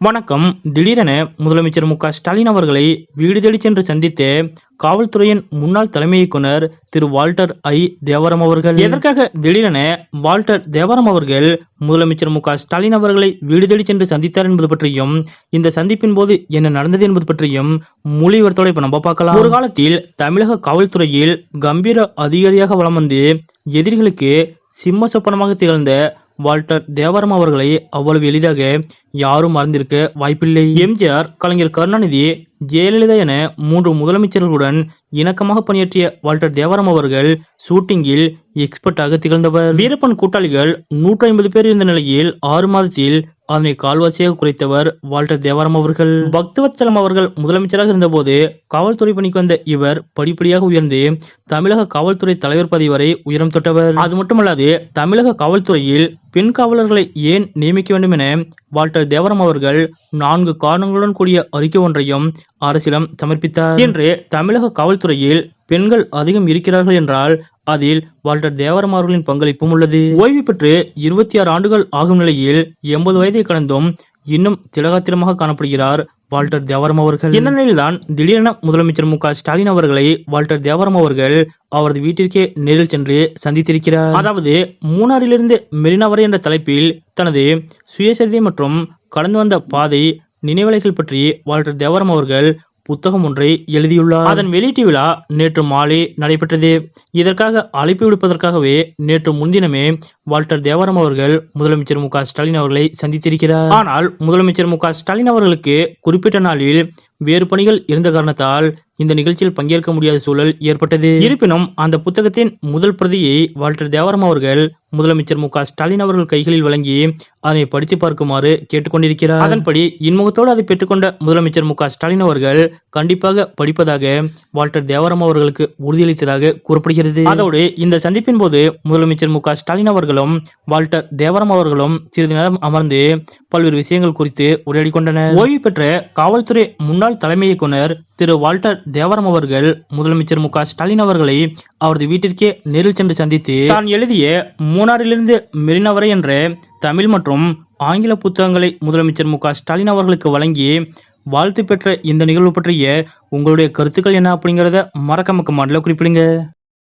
வணக்கம். திடீரென முதலமைச்சர் மு ஸ்டாலின் அவர்களை வீடு தேடி சென்று சந்தித்த காவல்துறையின் முன்னாள் தலைமை இயக்குனர் திரு வால்டர் ஐ. தேவரம் அவர்கள். எதற்காக திடீரென வால்டர் தேவரம் அவர்கள் முதலமைச்சர் மு ஸ்டாலின் அவர்களை வீடு தேடி சென்று சந்தித்தார் என்பது பற்றியும் இந்த சந்திப்பின் போது என்ன நடந்தது என்பது பற்றியும் மொழிவர்த்தோட இப்ப நம்ம பார்க்கலாம். ஒரு காலத்தில் தமிழக காவல்துறையில் கம்பீர அதிகாரியாக வளம் வந்து எதிரிகளுக்கு சிம்ம சொப்பனமாக திகழ்ந்த வால்டர் தேவரம் அவர்களை அவ்வளவு எளிதாக யாரும் மறந்திருக்க வாய்ப்பில்லை. எம்ஜிஆர் கலைஞர் கருணாநிதி ஜெயலலிதா என மூன்று முதலமைச்சர்களுடன் இணக்கமாக பணியாற்றிய வால்டர் தேவாரம் அவர்கள் ஷூட்டிங்கில் எக்ஸ்பர்ட்டாக திகழ்ந்தவர். வீரப்பன் கூட்டாளிகள் நூற்றி ஐம்பது பேர் இருந்த நிலையில் ஆறு மாதத்தில் அதனை கால்வாசியாக குறைத்தவர் வால்டர் தேவாரம் அவர்கள். பக்தவத்சலம் அவர்கள் முதலமைச்சராக இருந்தபோது காவல்துறை பணிக்கு வந்த இவர் படிப்படியாக உயர்ந்து தமிழக காவல்துறை தலைவர் பதவி வரை உயரம் தொட்டவர். அது மட்டுமல்லாது தமிழக காவல்துறையில் பெண் காவலர்களை ஏன் நியமிக்க வேண்டும் என வால்டர் தேவரம் அவர்கள் நான்கு காரணங்களுடன் கூடிய அறிக்கை ஒன்றையும் அரசிடம் சமர்ப்பித்தார். இன்று தமிழக காவல்துறையில் பெண்கள் அதிகம் இருக்கிறார்கள் என்றால் அதில் வால்டர் தேவரம் அவர்களின் பங்களிப்பும் உள்ளது. ஓய்வு பெற்று இருபத்தி ஆறு ஆண்டுகள் ஆகும் நிலையில் எண்பது வயதை கடந்தும் இன்னும் திலகாத்திரமாக காணப்படுகிறார் வால்டர் தேவரம் அவர்கள். இந்த நிலையில்தான் திடீரென முதலமைச்சர் மு ஸ்டாலின் அவர்களை வால்டர் தேவரம் அவர்கள் அவரது வீட்டிற்கே நேரில் சென்று சந்தித்திருக்கிறார். அதாவது மூணாறிலிருந்து மெரினா வரை என்ற தலைப்பில் தனது சுயசரிதை மற்றும் கடந்து வந்த பாதை நினைவலைகள் பற்றி வால்டர் தேவரம் அவர்கள் புத்தகம் ஒன்றை எழுதியுள்ளார். அதன் வெளியீட்டு விழா நேற்று மாலை நடைபெற்றது. இதற்காக அழைப்பு விடுப்பதற்காகவே நேற்று முன்தினமே வால்டர் தேவரம் அவர்கள் முதலமைச்சர் மு ஸ்டாலின் அவர்களை சந்தித்திருக்கிறார். ஆனால் முதலமைச்சர் மு ஸ்டாலின் அவர்களுக்கு குறிப்பிட்ட நாளில் வேறு பணிகள் இருந்த காரணத்தால் இந்த நிகழ்ச்சியில் பங்கேற்க முடியாத சூழல் ஏற்பட்டது. இருப்பினும் அந்த புத்தகத்தின் முதல் பிரதியை வால்டர் தேவரம் அவர்கள் முதலமைச்சர் மு ஸ்டாலின் அவர்கள் கைகளில் வழங்கி அதனை படித்து பார்க்குமாறு கேட்டுக்கொண்டிருக்கிறார் அதன்படி இன்முகத்தோடு அதை பெற்றுக்கொண்ட முதலமைச்சர் மு ஸ்டாலின் அவர்கள் கண்டிப்பாக படிப்பதாக வால்டர் தேவரம் அவர்களுக்கு உறுதியளித்ததாக கூறப்படுகிறது. அதோடு இந்த சந்திப்பின் போது முதலமைச்சர் மு க ஸ்டாலின் அவர்களும் வால்டர் தேவரம் அவர்களும் சிறிது நேரம் அமர்ந்து பல்வேறு விஷயங்கள் குறித்து உரையாடி கொண்டனர். ஓய்வு பெற்ற காவல்துறை முன்னாள் தலைமை இயக்குனர் திரு வால்டர் தேவரம் அவர்கள் முதலமைச்சர் மு க ஸ்டாலின் அவர்களை அவரது வீட்டிற்கே நேரில் சென்று சந்தித்து தான் எழுதிய மூணாறிலிருந்து மெரினா வரை என்ற தமிழ் மற்றும் ஆங்கில புத்தகங்களை முதலமைச்சர் மு க ஸ்டாலின் அவர்களுக்கு வழங்கி வாழ்த்து பெற்ற இந்த நிகழ்வு பற்றிய உங்களுடைய கருத்துக்கள் என்ன அப்படிங்கிறத மக்க மாடல குறிப்பிடுங்க.